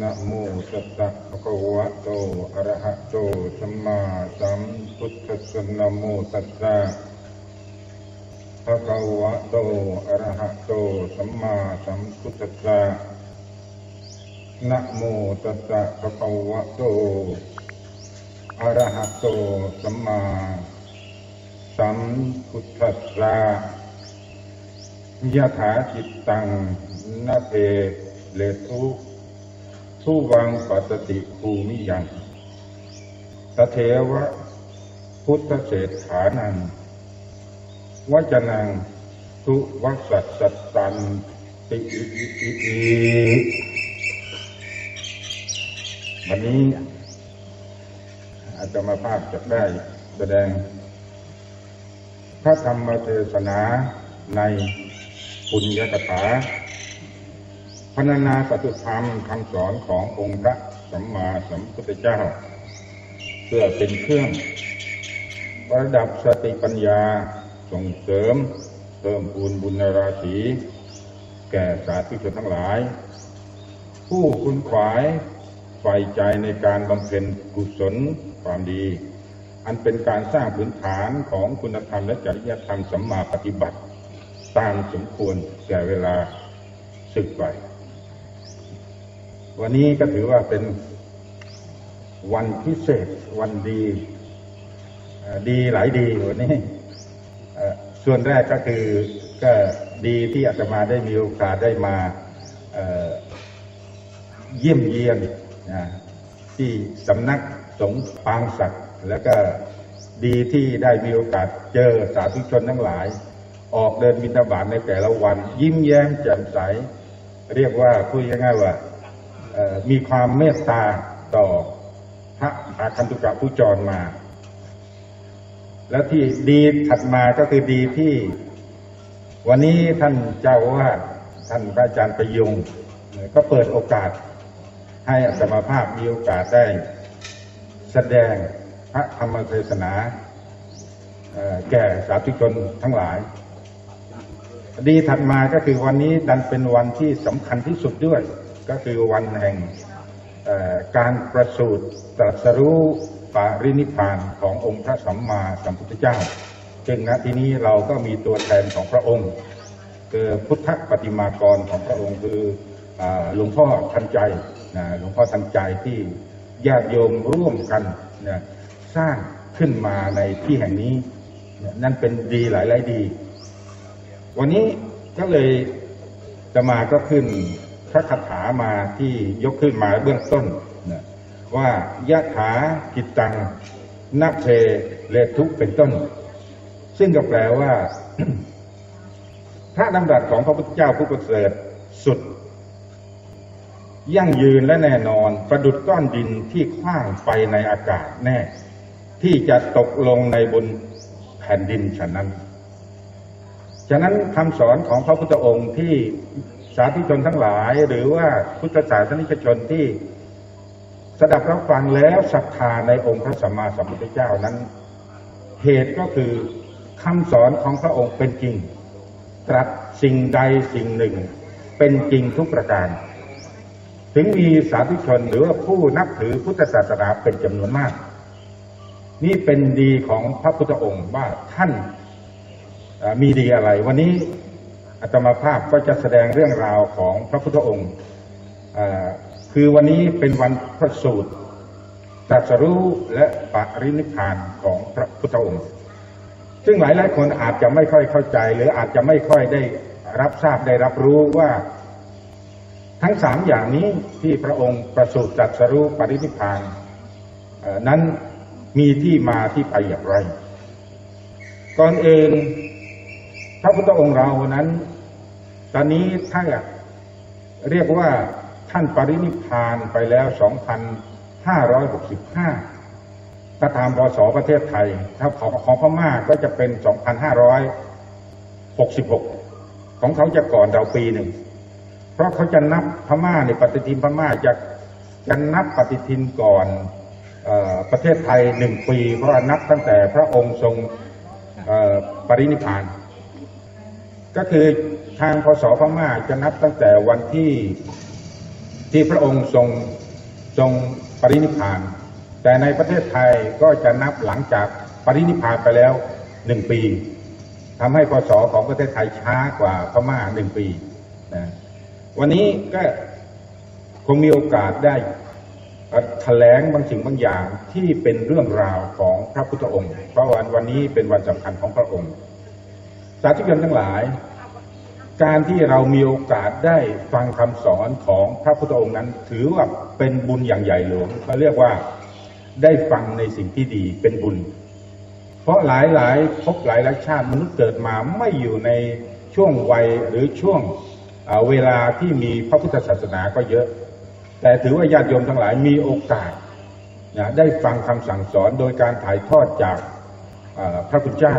นะโมตัสสะภะคะวะโต อะระหะโต สัมมาสัมพุทธัสสะนะโมตัสสะภะคะวะโต อะระหะโต สัมมาสัมพุทธัสสะนะโมตัสสะภะคะวะโต อะระหะโต สัมมาสัมพุทธัสสะยะถาจิตตังนาเพเลทุ ทุวังปัสติภูมิยังตเทวะ พุทธเศรษฐานังวจนังทุวัสสัสสตันติอิอิอิอิวันนี้อาจจะมาภาพจะได้แสดง พระธรรมเทศนาในปุญญกถา รรณนาสัตุธรรมคำสอนขององค์พระสัมมาสัมพุทธเจ้า เพื่อเป็นเครื่องประดับสติปัญญาส่งเสริมเพิ่มพูนบุญราศีแก่สาธุชนทั้งหลาย ผู้คุณขวายใฝ่ใจในการบำเพ็ญกุศลความดี อันเป็นการสร้างพื้นฐานของคุณธรรมและจริยธรรมสัมมาปฏิบัติ ตามสมควรแก่เวลาศึกไป วันนี้ก็ถือว่าเป็นวันพิเศษวันดีดีหลายดีวันนี้ส่วนแรกก็คือก็ดีที่อาตมาได้มีโอกาสได้มาเยี่ยมเยียนที่สำนักสงฆ์ปางศักดิ์แล้วก็ดีที่ได้มีโอกาสเจอสาธุชนทั้งหลาย ออกเดินบิณฑบาตในแต่ละวัน ยิ้มแย้มแจ่มใส เรียกว่าพูดง่ายๆว่า มีความเมตตาต่อพระอาคันตุกะผู้จรมา แล้วที่ดีถัดมาก็คือดีที่ วันนี้ท่านเจ้าว่าท่านพระอาจารย์ประยุงก็เปิดโอกาสให้อัตมาภาพมีโอกาสได้ แสดงพระธรรมเทศนาแก่สาธุชนทั้งหลาย ดีถัดมาก็คือวันนี้ดันเป็นวันที่สำคัญที่สุดด้วย ก็คือวันแห่งการประสูติตรัสรู้ปารินิพพานขององค์พระสัมมาสัมพุทธเจ้าซึ่งณที่นี้เราก็มีตัวแทนของพระองค์คือพุทธปฏิมากรของพระองค์คือหลวงพ่อทันใจหลวงพ่อทันใจที่ญาติโยมร่วมกันสร้างขึ้นมาในที่แห่งนี้นะนั่นเป็นดีหลาย ๆ ดี วันนี้ก็เลยจะมาก็ขึ้น พระคาถามาที่ยกขึ้นมาเบื้องต้นนะว่ายะถากิตตังนัเพเลทุกเป็นต้น ซึ่งก็แปลว่า พระดำรัสของพระพุทธเจ้าผู้ประเสริฐสุด ยั่งยืนและแน่นอนประดุดก้อนดินที่คว้างไปในอากาศแน่ ที่จะตกลงในบนแผ่นดินฉะนั้น ฉะนั้นคำสอนของพระพุทธองค์ที่าธุชนทั้งหลาย หรือว่าพุทธศาสนิกชนที่สดับรับฟังแล้วศรัทธาในองค์พระสัมมาสัมพุทธเจ้านั้น เหตุก็คือคำสอนของพระองค์เป็นจริง ตรัสสิ่งใดสิ่งหนึ่ง เป็นจริงทุกประการ ถึงมีสาธุชนหรือว่าผู้นับถือพุทธศาสนาเป็นจำนวนมาก นี่เป็นดีของพระพุทธองค์ว่าท่านมีดีอะไร วันนี้ อาตมาภาพก็จะแสดงเรื่องราวของพระพุทธองค์ คือวันนี้เป็นวันพระสูตรตรัสรู้และปรินิพานของพระพุทธองค์ ซึ่งหลายหลายคนอาจจะไม่ค่อยเข้าใจ หรืออาจจะไม่ค่อยได้รับทราบได้รับรู้ว่า ทั้งสามอย่างนี้ที่พระองค์ประสูติตรัสรู้ปรินิพานนั้นมีที่มาที่ไปอย่างไรก่อนอื่น พระพุทธองค์เรานั้น ตอนนี้ถ้าเรียกว่าท่านปรินิพานไปแล้ว 2,565 ถ้าตามพศประเทศไทย ถ้าของของพม่าก็จะเป็น 2,566 ของเขาจะก่อนเราปีหนึ่ง เพราะเขาจะนับพม่าในยปฏิทินพม่าจะจะนับปฏิทินก่อนออประเทศไทยหนึ่งปี เพราะนับตั้งแต่พระองค์ทรงปรินิพาน ก็คือทางพศพม่าจะนับตั้งแต่วันที่ที่พระองค์ทรงทรงปรินิพพาน แต่ในประเทศไทยก็จะนับหลังจากปรินิพพานไปแล้วหนึ่งปีทำให้พศของประเทศไทยช้ากว่าพม่าหนึ่งปีนะวันนี้ก็คงมีโอกาสได้แถลงบางสิ่งบางอย่างที่เป็นเรื่องราวของพระพุทธองค์ เพราะวันวันนี้เป็นวันสำคัญของพระองค์ สาธุชนทั้งหลาย การที่เรามีโอกาสได้ฟังคำสอนของพระพุทธองค์นั้น ถือว่าเป็นบุญอย่างใหญ่หลวงเขาเรียกว่าได้ฟังในสิ่งที่ดีเป็นบุญ เพราะหลายหลายภพหลายหลายชาติมนุษย์เกิดมาไม่อยู่ในช่วงวัยหรือช่วงเเวลาที่มีพระพุทธศาสนาก็เยอะ แต่ถือว่าญาติโยมทั้งหลายมีโอกาสนะได้ฟังคำสั่งสอนโดยการถ่ายทอดจากพระคุณเจ้า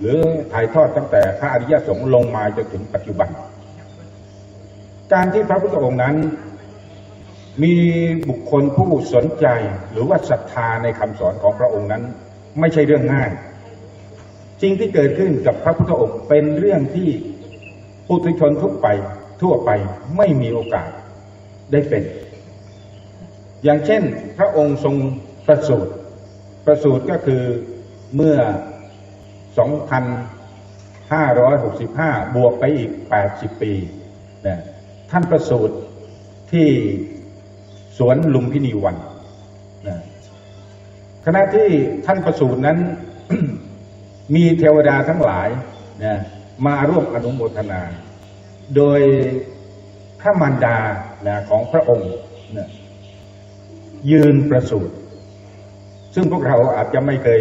หรือถ่ายทอดตั้งแต่พระอริยสงฆ์ลงมาจนถึงปัจจุบัน การที่พระพุทธองค์นั้น มีบุคคลผู้สนใจหรือว่าศรัทธาในคำสอนของพระองค์นั้น ไม่ใช่เรื่องง่ายสิ่งที่เกิดขึ้นกับพระพุทธองค์เป็นเรื่องที่ปุถุชนทุกไปทั่วไปไม่มีโอกาสได้เป็น อย่างเช่นพระองค์ทรงประสูติประสูติก็คือเมื่อ 2,565 บวกไปอีก 80 ปีนะท่านประสูติที่สวนลุมพินีวันนะขณะที่ท่านประสูตินั้น มีเทวดาทั้งหลายนะมาร่วมอนุโมทนา โดยพระมารดานะของพระองค์นะยืนประสูติซึ่งพวกเราอาจจะไม่เคย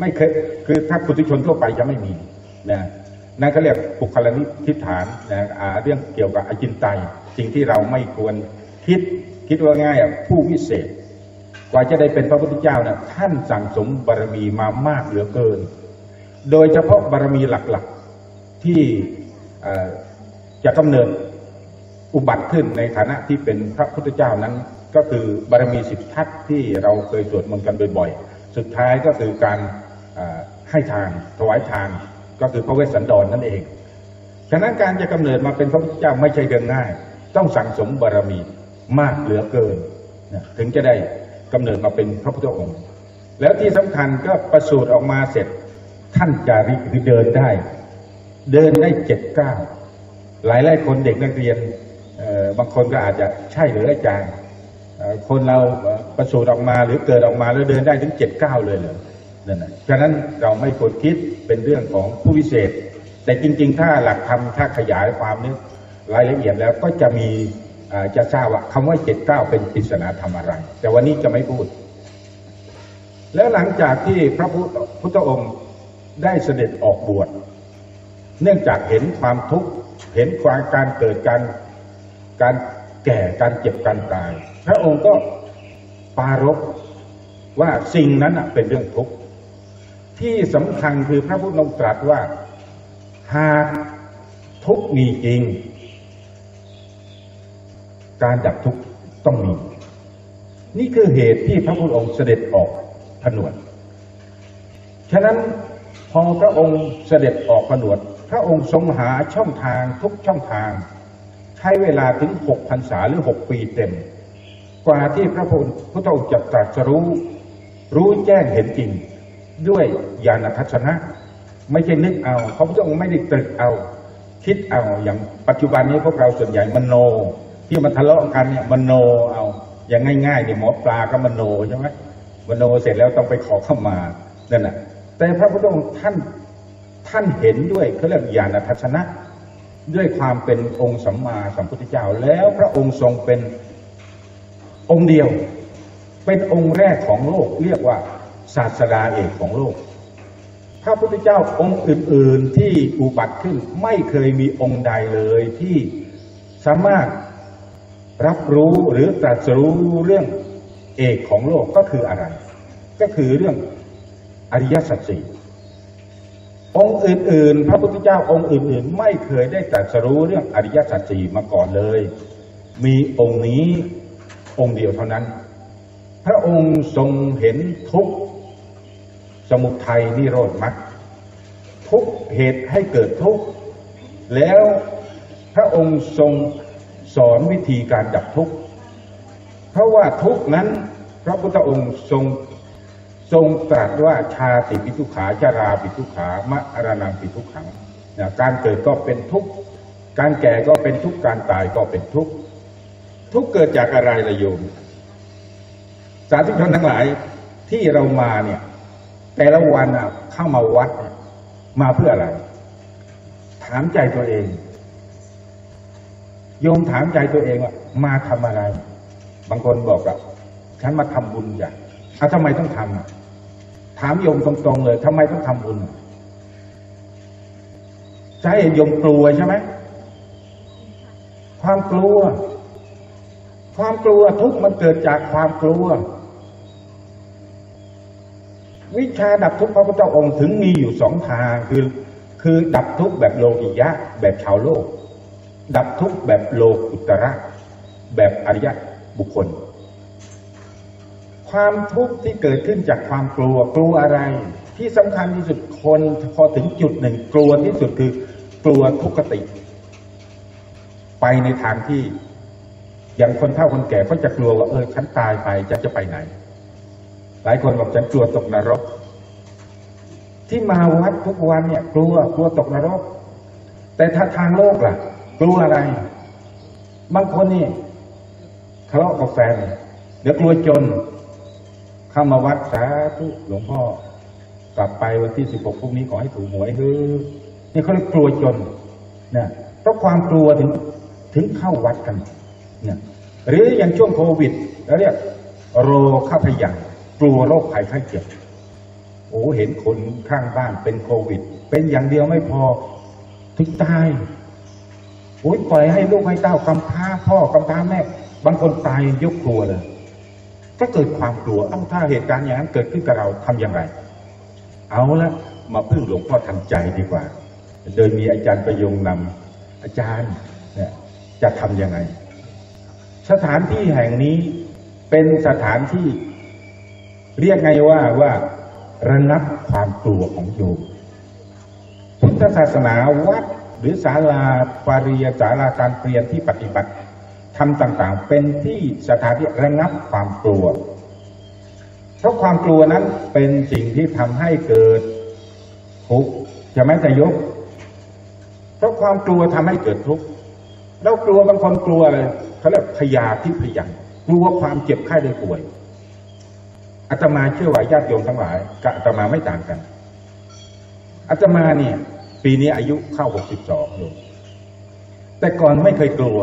ไม่เคยคือถ้าปุถุชนทั่วไปจะไม่มีนะนั่นก็เรียกปุคลนิทิฐานนะเรื่องเกี่ยวกับอจินไตยสิ่งที่เราไม่ควรคิดคิดว่าง่ายอะผู้วิเศษ กว่าจะได้เป็นพระพุทธเจ้านะท่านสั่งสมบารมีมามากเหลือเกิน โดยเฉพาะบารมีหลักๆที่จะกำเนิดอุบัติขึ้นในฐานะที่เป็นพระพุทธเจ้านั้น ก็คือบารมีสิบทัศน์ที่เราเคยสวดมนต์กันบ่อยๆ สุดท้ายก็คือการให้ทานถวายทานก็คือพระเวสสันดรนนั่นเอง ฉะนั้นการจะกำเนิดมาเป็นพระพุทธเจ้าไม่ใช่เรื่องง่าย ต้องสั่งสมบารมีมากเหลือเกินนะถึงจะได้กำเนิดมาเป็นพระพุทธองค์ แล้วที่สำคัญก็ประสูติออกมาเสร็จท่านจาริกหรือเดินได้ เดินได้เจ็ดก้าวหลายหลายคนเด็กนักเรียนบางคนก็อาจจะใช่หรืออาจารย์ คนเราประสูติออกมาหรือเกิดออกมาแล้วเดินได้ถึงเจ็ดเก้าเลยเหรอนั่นนะฉะนั้นเราไม่ควรคิดเป็นเรื่องของผู้วิเศษ แต่จริง ๆ ถ้าหลักธรรมถ้าขยายความนี้รายละเอียดแล้วก็จะมีจะทราบว่าคำว่าเจ็ดเก้าเป็นปริศนาธรรมอะไร แต่วันนี้จะไม่พูด แล้วหลังจากที่พระพุทธพุทธองค์ได้เสด็จออกบวชเนื่องจากเห็นความทุกข์เห็นความการเกิดการการ แก่การเจ็บการตาย พระองค์ก็ปรารภว่าสิ่งนั้นเป็นเรื่องทุกข์ที่สำคัญคือพระพุทธองค์ตรัสว่าหากทุกข์มีจริง การดับทุกข์ต้องมี นี่คือเหตุที่พระพุทธองค์เสด็จออกผนวดฉะนั้นพอพระองค์เสด็จออกผนวด พระองค์ทรงหาช่องทางทุกช่องทาง ช้เวลาถึงหกพรรษาหรือหกปีเต็ม กว่าที่พระพุทธองค์จะตรัสรู้ รู้แจ้งเห็นจริง ด้วยญาณทัศนะ ไม่ใช่นึกเอาพระพุทธองค์ไม่ได้ตรึกเอา คิดเอาอย่างปัจจุบันนี้พวกเราส่วนใหญ่มโน ที่มันทะเลาะกันเนี่ยมโนเอาอย่างง่ายๆเนี่ยหมอปลาก็มโนใช่ไหมมโนเสร็จแล้วต้องไปขอเข้ามานั่นแหะแต่พระพุทธองค์ท่านท่านเห็นด้วยเขาเรียกญาณทัศนะ ด้วยความเป็นองค์สัมมาสัมพุทธเจ้า แล้วพระองค์ทรงเป็นองค์เดียว เป็นองค์แรกของโลก เรียกว่าศาสดาเอกของโลก พระพุทธเจ้าองค์อื่น ๆ ที่อุบัติขึ้นไม่เคยมีองค์ใดเลยที่สามารถรับรู้หรือตรัสรู้เรื่องเอกของโลกก็คืออะไร ก็คือเรื่องอริยสัจสี่ องค์อื่น ๆ พระพุทธเจ้าองค์อื่น ๆ ไม่เคยได้ตรัสรู้เรื่องอริยสัจสี่มาก่อนเลย มีองค์นี้องค์เดียวเท่านั้น พระองค์ทรงเห็นทุกสมุทัยนิโรธมรรคทุกเหตุให้เกิดทุกข์แล้วพระองค์ทรงสอนวิธีการดับทุกข์เพราะว่าทุกข์นั้น พระพุทธองค์ทรง ทรงตรัสว่าชาติปิทุกขาชาราปิทุกขามะรณังปิทุกขังนะการเกิดก็เป็นทุกข์การแก่ก็เป็นทุกข์การตายก็เป็นทุกข์ทุกข์เกิดจากอะไรละโยม สาธุชนทั้งหลายที่เรามาเนี่ย แต่ละวันเข้ามาวัดมาเพื่ออะไร ถามใจตัวเอง โยมถามใจตัวเองว่ามาทำอะไร บางคนบอกว่าฉันมาทำบุญจ้ะเอาทำไมต้องทำอะ ถามโยมตรงๆเลยทำไมต้องทำบุญใช่โยมกลัวใช่ไหมความกลัว ความกลัวทุกมันเกิดจากความกลัว วิชาดับทุกข์พระพุทธองค์ถึงมีอยู่สองทางคือคือดับทุกข์แบบโลกิยะ แบบชาวโลก ดับทุกข์แบบโลกุตระ แบบอริยะบุคคล ความทุกข์ที่เกิดขึ้นจากความกลัว กลัวอะไร ที่สำคัญที่สุดคนพอถึงจุดหนึ่ง กลัวที่สุดคือกลัวทุกขติ ไปในทางที่อย่างคนเฒ่าคนแก่ก็จะกลัวว่าเออฉันตายไปจะจะไปไหน หลายคนบอกฉันกลัวตกนรก ที่มาวัดทุกวันเนี่ย กลัวกลัวตกนรก แต่ถ้าทางโลกล่ะ กลัวอะไรบางคนนี่ทะเลาะกับแฟนเดี๋ยวกลัวจน เข้ามาวัดสาธุหลวงพ่อกลับไปวันที่สิบหกพรุ่งนี้ขอให้ถูกหวยเฮ้ยนี่เขาเรียกกลัวจนเนี่ยเพราะความกลัวถึงถึงเข้าวัดกันเนี่ยหรืออย่างช่วงโควิดเราเรียกโรคข้าพยางกลัวโรคภัยไข้เจ็บโอ้เห็นคนข้างบ้านเป็นโควิด เป็นอย่างเดียวไม่พอถึงตายโอ้ยปล่อยให้ลูกให้เต้ากำพร้าพ่อกำพร้าแม่บางคนตายยกครัวเลย ก็เกิดความกลัวเอ้าถ้าเหตุการณ์อย่างนั้นเกิดขึ้นกับเราทำอย่างไร เอาละมาพึ่งหลวงพ่อทันใจดีกว่า โดยมีอาจารย์ประยงนำอาจารย์เนี่ยจะทำยังไง สถานที่แห่งนี้เป็นสถานที่เรียกไงว่าว่าระงับความกลัวของโยมพุทธศาสนาวัดหรือศาลาปาริยศาลาการเปลี่ยนที่ปฏิบัติ ทำต่างๆ เป็นที่สถานที่ระงับความกลัว เพราะความกลัวนั้นเป็นสิ่งที่ทำให้เกิดทุกข์จะไม่แต่ยก เพราะความกลัวทำให้เกิดทุกข์แล้วกลัวบางคนกลัวเลยเขาเรียกพยาธิพยังกลัวความเจ็บไข้ได้ป่วยอาตมาเชื่อว่าญาติโยมทั้งหลายกับอาตมาไม่ต่างกันอาตมาเนี่ย ปีนี้อายุเข้าหกสิบสองโยมแต่ก่อนไม่เคยกลัว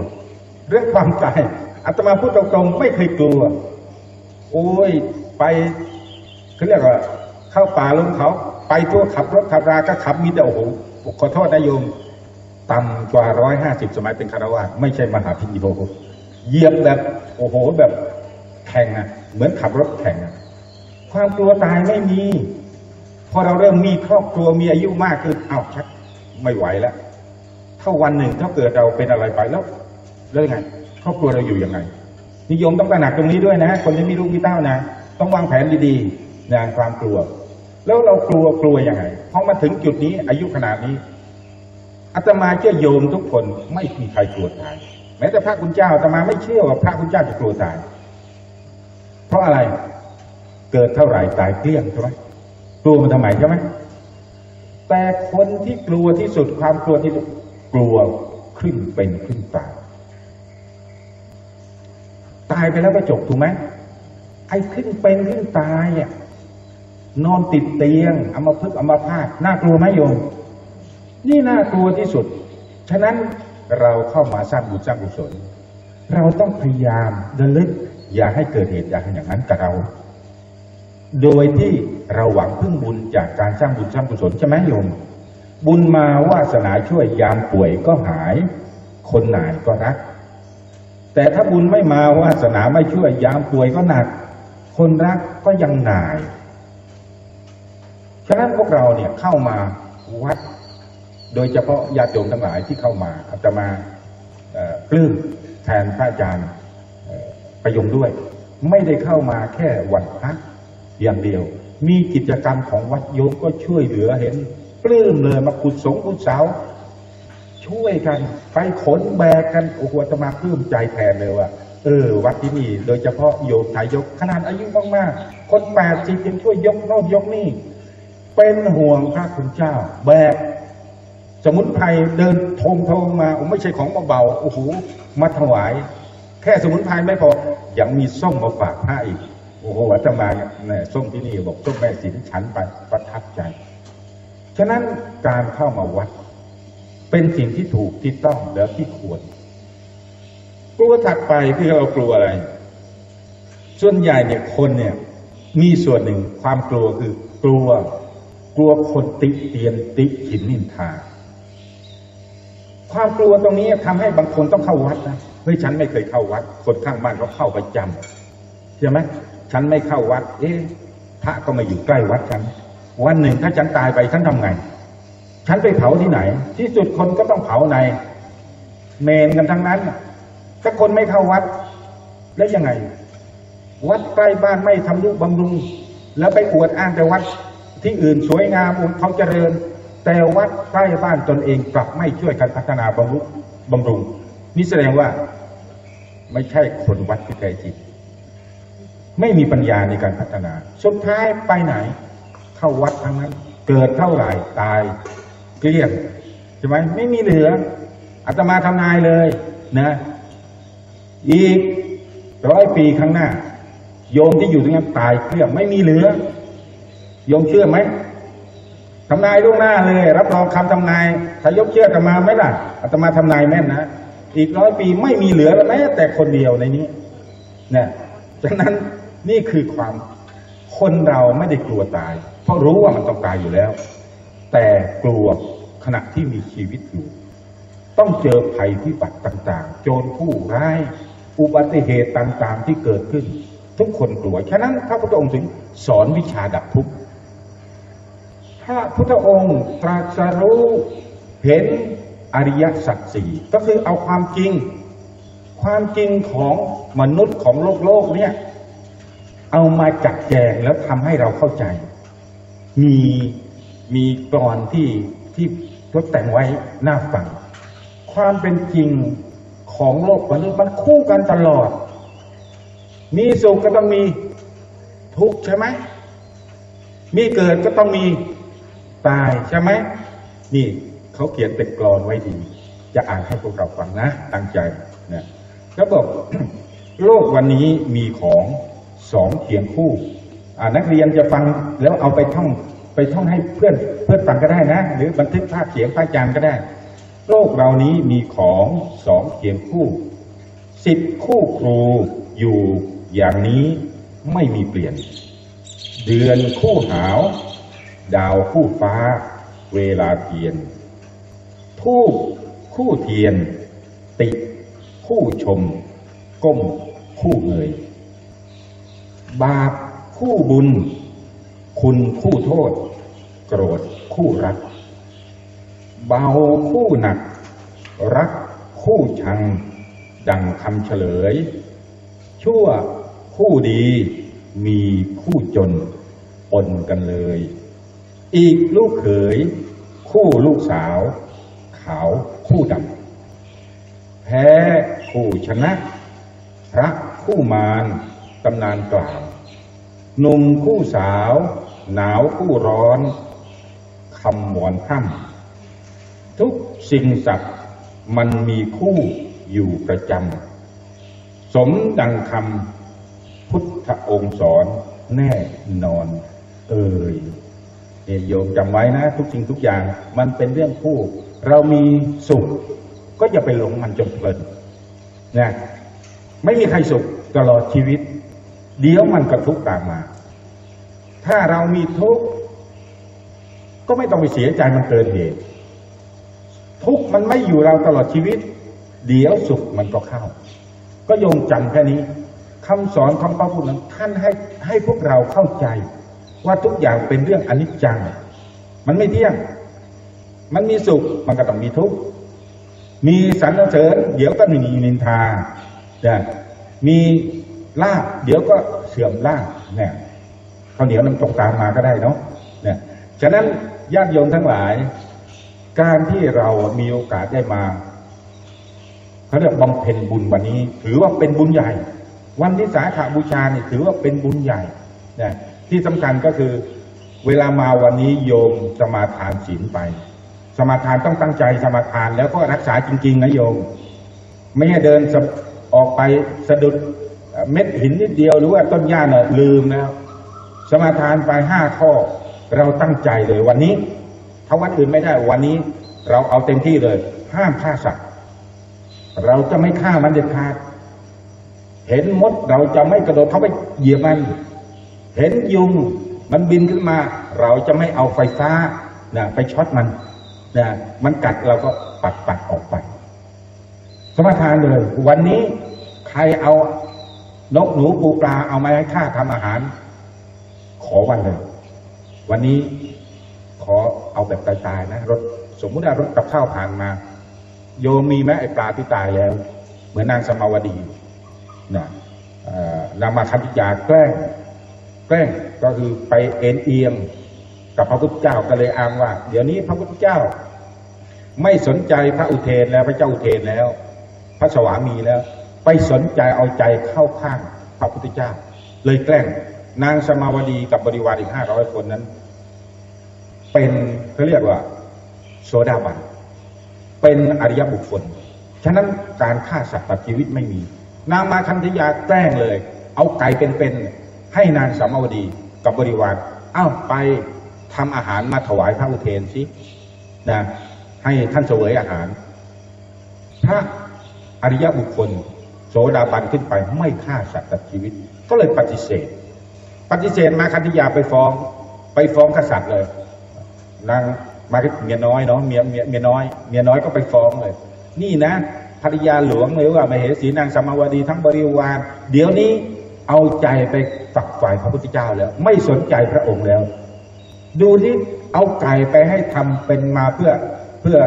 เรื่องความตายอาตมาพูดตรงๆ ไม่เคยกลัว โอ้ยไปเขาเรียกว่าเข้าป่าลงเขา ไปทั่วขับรถขับราก็ขับมีแต่โอ้โหขอโทษนะโยมต่ำกว่าร้อยห้าสิบสมัยเป็นคารวะไม่ใช่มหาพิธีโภเหยียบแบบโอ้โหแบบแข่งอะเหมือนขับรถแข่งอะความกลัวตายไม่มี พอเราเริ่มมีครอบครัวมีอายุมากขึ้นอ้าวชักไม่ไหวแล้วถ้าวันหนึ่งถ้าเกิดเราเป็นอะไรไปแล้ว แล้วยังไงครอบครัวเราอยู่ยังไง นิยมต้องตระหนักตรงนี้ด้วยนะคนที่มีลูกมีเต้านะ ต้องวางแผนดีๆในความกลัว แล้วเรากลัวกลัวยังไงพอมาถึงจุดนี้อายุขนาดนี้อาตมาเชื่อโยมทุกคนไม่มีใครกลัวตายแม้แต่พระคุณเจ้าอาตมาไม่เชื่อว่าพระคุณเจ้าจะกลัวตาย เพราะอะไรเกิดเท่าไหร่ตายเกลี้ยงใช่ไหมกลัวมันทำไมใช่ไหมแต่คนที่กลัวที่สุดความกลัวที่กลัวครึ่งเป็นครึ่งตาย ตายไปแล้วก็จบถูกไหมไอ้ครึ่งเป็นครึ่งตายอะนอนติดเตียงเอามาพึกเอามาพาดน่ากลัวไหมโยม นี่น่ากลัวที่สุด ฉะนั้นเราเข้ามาสร้างบุญสร้างกุศล เราต้องพยายามระลึก อย่าให้เกิดเหตุอย่างนั้นกับเรา โดยที่เราหวังพึ่งบุญจากการสร้างบุญสร้างกุศลใช่ไหมโยม บุญมาวาสนาช่วยยามป่วยก็หาย คนหนายก็รัก แต่ถ้าบุญไม่มาวาสนาไม่ช่วยยามป่วยก็หนัก คนรักก็ยังหน่าย ฉะนั้นพวกเราเนี่ยเข้ามาวัด โดยเฉพาะญาติโยมทั้งหลายที่เข้ามาอาจะมาปลื้มแทนพระอาจารย์ประยงด้วย ไม่ได้เข้ามาแค่วันพระอย่างเดียว มีกิจกรรมของวัดโยมก็ช่วยเหลือเห็นปลื้มเลยมาขุดสงขุดเสา ช่วยกัน ไปขนแบกกันโอ้โหอาตมาปลื้มใจแทนเลยว่าเออวัดที่นี่ โดยเฉพาะโยมทายกขนาดอายุมากๆคนแปดสิบยังช่วยยกโน่นยกนี่ เป็นห่วงพระคุณเจ้า แบกสมุนไพรเดินทงทงมาโอ้ไม่ใช่ของเบาๆโอ้โหมาถวาย แค่สมุนไพรไม่พอยังมีส้มมาฝากพระอีกโอ้โหอาตมาเนี่ยส้มที่นี่บอกส้มแม่สินฉันไปประทับใจ ฉะนั้นการเข้ามาวัด เป็นสิ่งที่ถูกที่ต้องและที่ควร กลัวถัดไปที่เรากลัวอะไร ส่วนใหญ่เนี่ยคนเนี่ย มีส่วนหนึ่งความกลัวคือกลัว กลัวคนติเตียนติฉินนินทา ความกลัวตรงนี้ทำให้บางคนต้องเข้าวัดนะเฮ้ยฉันไม่เคยเข้าวัด คนข้างบ้านเขาเข้าประจำใช่ไหมฉันไม่เข้าวัด เอ๊ะพระก็มาอยู่ใกล้วัดฉันวันหนึ่งถ้าฉันตายไปฉันทำไง ฉันไปเผาที่ไหน ที่สุดคนก็ต้องเผาใน เมนกันทั้งนั้นถ้าคนไม่เข้าวัด แล้วยังไง วัดใกล้บ้านไม่ทำนุบำรุง แล้วไปอวดอ้างแต่วัดที่อื่นสวยงามเขาเจริญ แต่วัดใกล้บ้านตนเองกลับไม่ช่วยกันพัฒนาบำรุงบำรุง นี่แสดงว่า ไม่ใช่คนวัดที่แท้จริงไม่มีปัญญาในการพัฒนา สุดท้ายไปไหน เข้าวัดทั้งนั้น เกิดเท่าไหร่ตาย เกลี้ยงใช่ไหมไม่มีเหลืออาตมาทำนายเลยนะอีกร้อยปีข้างหน้า โยมที่อยู่ตรงนั้นตายเกลี้ยงไม่มีเหลือ โยมเชื่อไหมทำนายล่วงหน้าเลย รับรองคำทำนายถ้ายกเชื่อกันมาไหมล่ะอาตมาทำนายแม่นนะอีกร้อยปีไม่มีเหลือแล้วแม้แต่คนเดียวในนี้นี่ยฉะนั้นนี่คือความคนเราไม่ได้กลัวตาย เพราะรู้ว่ามันต้องตายอยู่แล้ว แต่กลัวขณะที่มีชีวิตอยู่ ต้องเจอภัยพิบัติต่าง ๆ โจรผู้ร้าย อุบัติเหตุต่าง ๆ ที่เกิดขึ้น ทุกคนกลัว ฉะนั้นพระพุทธองค์ถึงสอนวิชาดับทุกข์พระพุทธองค์ตรัสรู้เห็นอริยสัจสี่ก็คือเอาความจริง ความจริงของมนุษย์ของโลกโลกเนี่ยเอามาจัดแจงแล้วทำให้เราเข้าใจ มี มีกรอนที่ที่ทดแต่งไว้หน่าฟังความเป็นจริงของโลกมนุษย์มันคู่กันตลอด มีสุขก็ต้องมีทุกข์ใช่ไหม มีเกิดก็ต้องมีตายใช่ไหม นี่เขาเขียนเป็นกรอนไว้ดี จะอ่านให้พวกเราฟังนะ ตั้งใจนะเขาบอกโลกวันนี้มีของสองเคียงคู่อ่านักเรียนจะฟังแล้วเอาไปท่อง ไปท่องให้เพื่อนเพื่อนฟังก็ได้นะ หรือบันทึกภาพเสียงพระอาจารย์ก็ได้ โลกเรานี้มีของสองเคียงคู่สิบคู่ครูอยู่อย่างนี้ไม่มีเปลี่ยน เดือนคู่หาว ดาวคู่ฟ้า เวลาเทียนทูบคู่เทียน ติคู่ชม ก้มคู่เงยบาปคู่บุญ คุณคู่โทษ โกรธคู่รัก เบาคู่หนัก รักคู่ชัง ดังคำเฉลย ชั่วคู่ดีมีคู่จนปนกันเลย อีกลูกเขย คู่ลูกสาว ขาวคู่ดำแพ้คู่ชนะ พระคู่มารตำนานกล่าวหนุ่มคู่สาว หนาวคู่ร้อน คำวอนพร่ำทุกสิ่งสัตว์มันมีคู่อยู่ประจำ สมดังคำพุทธองค์สอนแน่นอน เอ่ยเนี่ยโยมจำไว้นะ ทุกสิ่งทุกอย่างมันเป็นเรื่องคู่ เรามีสุข ก็อย่าไปหลงมันจนเพลินนะไม่มีใครสุขตลอดชีวิต เดี๋ยวมันกระทุกข์ตามมา ถ้าเรามีทุกข์ ก็ไม่ต้องไปเสียใจมันเกินเหตุ ทุกมันไม่อยู่เราตลอดชีวิต เดี๋ยวสุขมันก็เข้า ก็โยงจำแค่นี้คำสอนคำพระพุทธนั้นท่านให้ให้พวกเราเข้าใจ ว่าทุกอย่างเป็นเรื่องอนิจจัง มันไม่เที่ยง มันมีสุขมันก็ต้องมีทุกข์มีสรรเสริญ เดี๋ยวก็มีนินทาเนี่ยมีลาบเดี๋ยวก็เสื่อมลาบเนี่ยข้าวเหนียวน้ำตกตามมาก็ได้เนาะเนี่ยฉะนั้น ญาติโยมทั้งหลาย การที่เรามีโอกาสได้มาเขาเรียกบำเพ็ญบุญวันนี้ ถือว่าเป็นบุญใหญ่ วันที่สาขาบูชาเนี่ยถือว่าเป็นบุญใหญ่นะที่สำคัญก็คือเวลามาวันนี้โยมสมาทานศีลไป สมาทานต้องตั้งใจสมาทานแล้วก็รักษาจริง ๆ นะโยม ไม่ให้เดินออกไปสะดุดเอ่อเม็ดหินนิดเดียวหรือว่าต้นหญ้าเนี่ยลืมแล้ว สมาทานไปห้าข้อ เราตั้งใจเลยวันนี้ ถ้าวันอื่นไม่ได้วันนี้ เราเอาเต็มที่เลย ห้ามฆ่าสัตว์เราจะไม่ฆ่ามันเด็ดขาด เห็นมดเราจะไม่กระโดดเข้าไปเหยียบมัน เห็นยุงมันบินขึ้นมา เราจะไม่เอาไฟฟ้านะไปช็อตมันนะมันกัดเราก็ปัดปัดออกไป สมทานเลย วันนี้ใครเอานกหนูปูปลาเอามาให้ข้าทำอาหาร ขอวันเลย วันนี้ขอเอาแบบตายๆนะรถสมมุติว่ารถกับข้าวผ่านมา โยมมีไหมไอปลาที่ตายแล้ว เหมือนนางสมาวดีนะนามาคันธิยาแกล้ง แกล้งก็คือไปเอ็นเอียงกับพระพุทธเจ้าก็เลยอ้างว่า เดี๋ยวนี้พระพุทธเจ้า ไม่สนใจพระอุเทนแล้วพระเจ้าอุเทนแล้ว พระสวามีแล้ว ไปสนใจเอาใจเข้าข้างพระพุทธเจ้า เลยแกล้งนางสมาวดีกับบริวารอีกห้าร้อยคนนั้น เป็นเขาเรียกว่า โสดาบัน เป็นอริยบุคคล ฉะนั้นการฆ่าสัตว์ตัดชีวิตไม่มี นางมาคันธยาแกล้งเลย เอาไก่เป็นๆให้นางสามาวดีกับบริวารเอ้าไปทำอาหารมาถวายพระอุเทนสินะให้ท่านเสวยอาหาร พระอริยบุคคล โสดาบันขึ้นไปไม่ฆ่าสัตว์ตัดชีวิต ก็เลยปฏิเสธ ปฏิเสธมาคันธยาไปฟ้อง ไปฟ้องกษัตริย์เลย นางมาเมียน้อยเนาะเมียเมียเมียน้อยเมียน้อยก็ไปฟ้องเลย นี่นะภรรยาหลวงหรือว่ามเหสีนางสมาวดีทั้งบริวาร เดี๋ยวนี้เอาใจไปฝักฝ่ายพระพุทธเจ้าแล้ว ไม่สนใจพระองค์แล้ว ดูที่เอาไก่ไปให้ทำเป็นมาเพื่อเพื่อ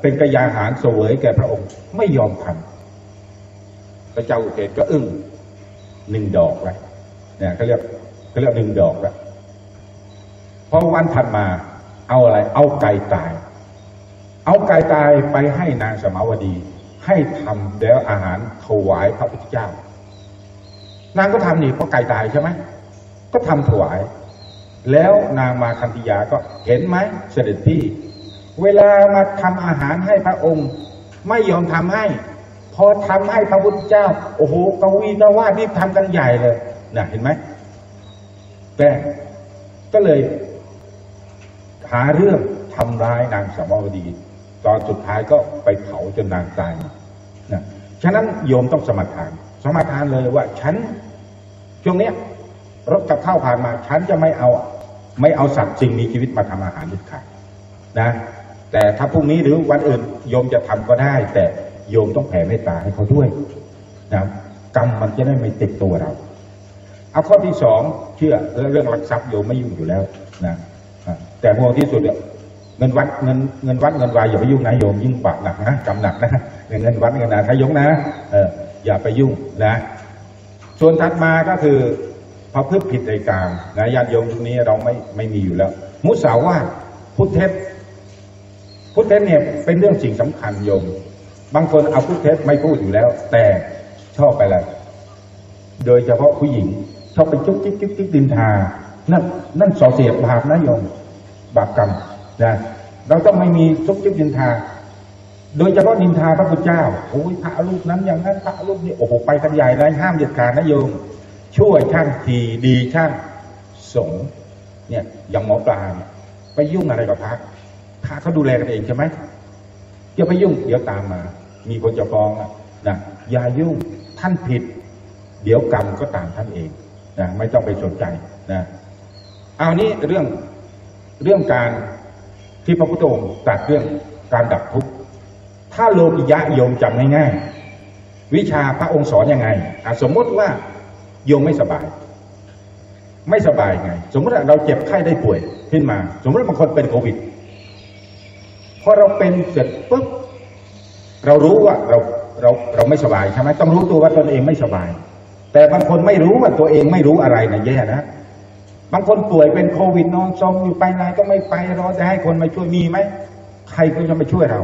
เป็นกระยาหารเสวยแก่พระองค์ ไม่ยอมทำพระเจ้าอุเทนก็อึ้งหนึ่งดอกไว้เนี่ยเขาเรียกเขาเรียกหนึ่งดอกแล้วพอวันถัดมา เอาอะไร เอาไก่ตาย เอาไก่ตายไปให้นางสมาวดี ให้ทำแล้วอาหารถวายพระพุทธเจ้า นางก็ทำนี่เพราะไก่ตายใช่ไหมก็ทำถวาย แล้วนางมาคันธิยาก็เห็นไหมเสด็จพี่ เวลามาทำอาหารให้พระองค์ ไม่ยอมทำให้ พอทำให้พระพุทธเจ้า โอ้โหกวีกวาดนี่ทำกันใหญ่เลยน่ะเห็นไหมแกล้งก็เลย หาเรื่องทำร้ายนางสมาวดี ตอนสุดท้ายก็ไปเผาจนนางตายนะฉะนั้นโยมต้องสมาทาน สมาทานเลยว่าฉันช่วงเนี้ยรถกับข้าวผ่านมา ฉันจะไม่เอา ไม่เอาสัตว์สิ่งมีชีวิตมาทำอาหารเด็ดขาดนะ แต่ถ้าพรุ่งนี้หรือวันอื่นโยมจะทำก็ได้ แต่โยมต้องแผ่เมตตาให้เขาด้วยนะกรรมมันจะได้ไม่ติดตัวเรา เอาข้อที่สองเชื่อเรื่องรักทรัพย์โยมไม่ยุ่งอยู่แล้วนะ แต่ห่วงที่สุดเงินวัดเงินเงินวัดเงินวายอย่าไปยุ่งนะโยมยิ่งปากหนักนะกำหนักนะเงินวัดเงินนาทายกนะเอออย่าไปยุ่งนะ ส่วนถัดมาก็คือพอพืชผิดในกามนะญาติโยมตรงนี้เราไม่ไม่มีอยู่แล้ว มุสาวาทพุทธเทศพุทธเทศเนี่ยเป็นเรื่องสิ่งสำคัญโยม บางคนเอาพุทธเทศไม่พูดอยู่แล้ว แต่ชอบไปแล้วโดยเฉพาะผู้หญิงชอบไปจุ๊กจิ๊กจิ๊กจิ๊กดินทานั่นนั่นส่อเสียบบาปนะโยม บาปกรรมนะเราต้องไม่มีจุ๊กจิ๊กดินทา โดยเฉพาะนินทาพระพุทธเจ้าโอ้ยพระรูปนั้นอย่างนั้นพระรูปนี้โอ้โหไปกันใหญ่เลยห้ามเด็ดขาดนะโยมช่วยช่างทีดีช่างสงเนี่ยอย่างหมอปลาเนี่ยไปยุ่งอะไรกับพระพระเขาดูแลกันเองใช่ไหมอย่าไปยุ่ง เดี๋ยวตามมา มีคนจะฟ้องนะอย่ายุ่งท่านผิด เดี๋ยวกรรมก็ตามท่านเองนะไม่ต้องไปสนใจนะเอานี้เรื่อง เรื่องการที่พระพุทธองค์ตรัสเรื่องการดับทุกข์ถ้าโลกิยะโยมจำง่ายๆวิชาพระองค์สอนยังไงอสมมติว่าโยมไม่สบาย ไม่สบายไง สมมติเราเจ็บไข้ได้ป่วยขึ้นมา สมมติบางคนเป็นโควิดพอเราเป็นเสร็จปุ๊บเรารู้ว่าเราเราเราไม่สบายใช่ไหมต้องรู้ตัวว่าตนเองไม่สบาย แต่บางคนไม่รู้ว่าตัวเองไม่รู้อะไรนะแย่นะ บางคนป่วยเป็นโควิดนอนซมอยู่ไปไหนก็ไม่ไปรอจะให้คนมาช่วยมีไหมใครก็จะม่ช่วยเรา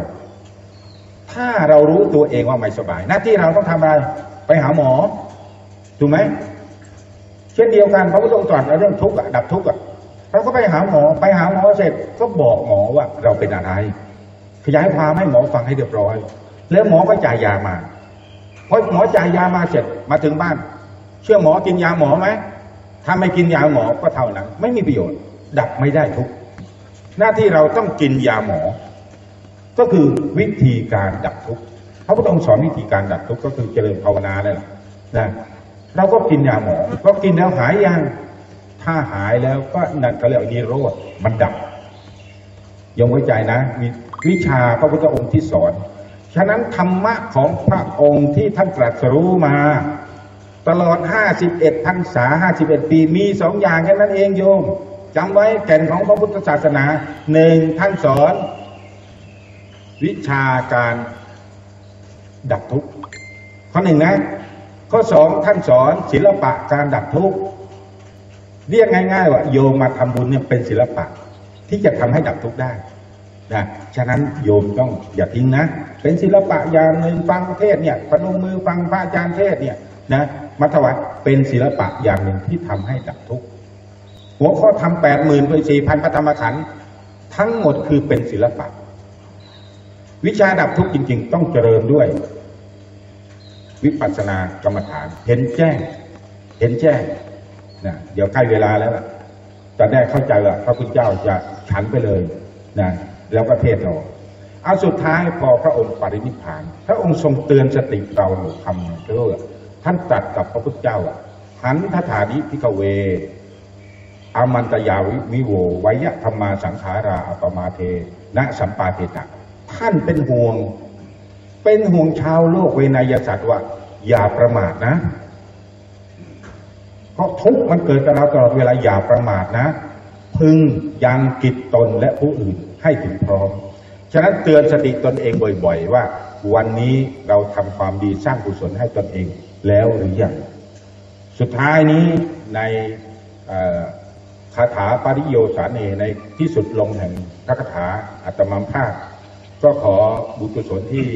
ถ้าเรารู้ตัวเองว่าไม่สบาย หน้าที่เราต้องทำอะไรไปหาหมอถูกไหมเช่นเดียวกันพระพุทธองค์ตรัสเรื่องทุกข์ดับทุกข์เราก็ไปหาหมอไปหาหมอเสร็จก็บอกหมอว่าเราเป็นอะไร ขยายความให้หมอฟังให้เรียบร้อย แล้วหมอก็จ่ายยามาพอหมอจ่ายยามาเสร็จมาถึงบ้าน เชื่อหมอกินยาหมอไหม ถ้าไม่กินยาหมอก็เท่านั้น ไม่มีประโยชน์ ดับไม่ได้ทุก หน้าที่เราต้องกินยาหมอ ก็คือวิธีการดับทุกพระพุทธองค์สอนวิธีการดับทุกก็คือเจริญภาวนาเนี่ยนะเราก็กินยาหมอก็กินแล้วหายยังถ้าหายแล้วก็นั่นเขาเรียกว่านิโรธมันดับยงไว้ใจนะมีวิชาพระพุทธองค์ที่สอน ฉะนั้นธรรมะของพระองค์ที่ท่านตรัสรู้มา ตลอด 51พรรษา 51 ปี มีสองอย่างแค่นั้นเองโยมจำไว้แก่นของพระพุทธศาสนาหนึ่งท่านสอน วิชาการดับทุกข์ข้อหนึ่งนะ ข้อสองท่านสอนศิลปะการดับทุกข์เรียกง่ายๆว่าโยมมาทำบุญเนี่ยเป็นศิลปะ ที่จะทำให้ดับทุกข์ได้นะฉะนั้นโยมต้องอย่าทิ้งนะ เป็นศิลปะอย่างหนึ่งฟังเทศเนี่ยพนมมือฟังพระอาจารย์เทศเนี่ยนะ มัทวัดเป็นศิลปะอย่างหนึ่งที่ทำให้ดับทุกข์หัวข้อทำแปดหมื่นเป็นสี่พันพระธรรมขันธ์ทั้งหมดคือเป็นศิลปะ วิชาดับทุกข์จริง ๆ ต้องเจริญด้วย วิปัสสนากรรมฐาน เห็นแจ้ง เห็นแจ้งนะเดี๋ยวใกล้เวลาแล้วล่ะจะได้เข้าใจว่าพระพุทธเจ้าจะฉันไปเลยนะแล้วก็เทศน์เราเอาสุดท้ายพอพระองค์ปรินิพพาน พระองค์ทรงเตือนสติเราอยู่คำเรียกว่า ท่านตรัสกับพระพุทธเจ้าอะหันทถานิพิกเวอามันตยาวิวิโวไวยธรรมาสังขาราอัปมาเทนะสัมปาเทตะท่านเป็นห่วง เป็นห่วงชาวโลกเวนยสัตว์ว่า อย่าประมาทนะ เพราะทุกข์มันเกิดกับเราตลอดเวลาอย่าประมาทนะ พึงยังกิจตนและผู้อื่นให้ถึงพร้อม ฉะนั้นเตือนสติตนเองบ่อย ๆ ว่า วันนี้เราทำความดีสร้างกุศลให้ตนเอง แล้วหรือยังสุดท้ายนี้ในคาถาปาริโยสาเนในที่สุดลงแห่งพระคาถาอัตมัมภาค ก็ขอบุญกุศลที่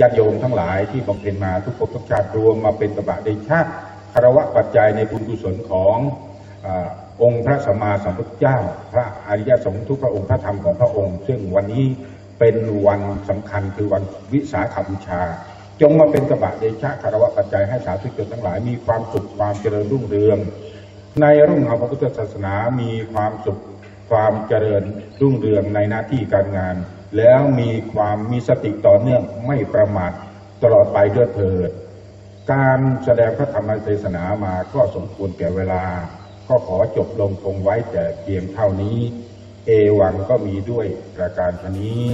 ญาติโยมทั้งหลายที่บำเพ็ญมาทุกภพทุกชาติรวมมาเป็นตบะเดชะคารวะปัจจัยในบุญกุศลของอองค์พระสัมมาสัมพุทธเจ้า พระอริยสงฆ์ทุกพระองค์พระธรรมของพระองค์ ซึ่งวันนี้เป็นวันสำคัญคือวันวิสาขบูชา จงมาเป็นกบะเดชะคารวะปัจจัยให้สาธุชนทั้งหลายมีความสุขความเจริญรุ่งเรือง ในรุ่งเอาพระพุทธศาสนามีความสุขความเจริญรุ่งเรืองในหน้าที่การงาน แล้วมีความมีสติต่อเนื่องไม่ประมาทตลอดไปด้วยเถิด การแสดงพระธรรมเทศนามาก็สมควรแก่เวลา ก็ขอจบลงคงไว้แต่เพียงเท่านี้ เอวังก็มีด้วยประการชนี้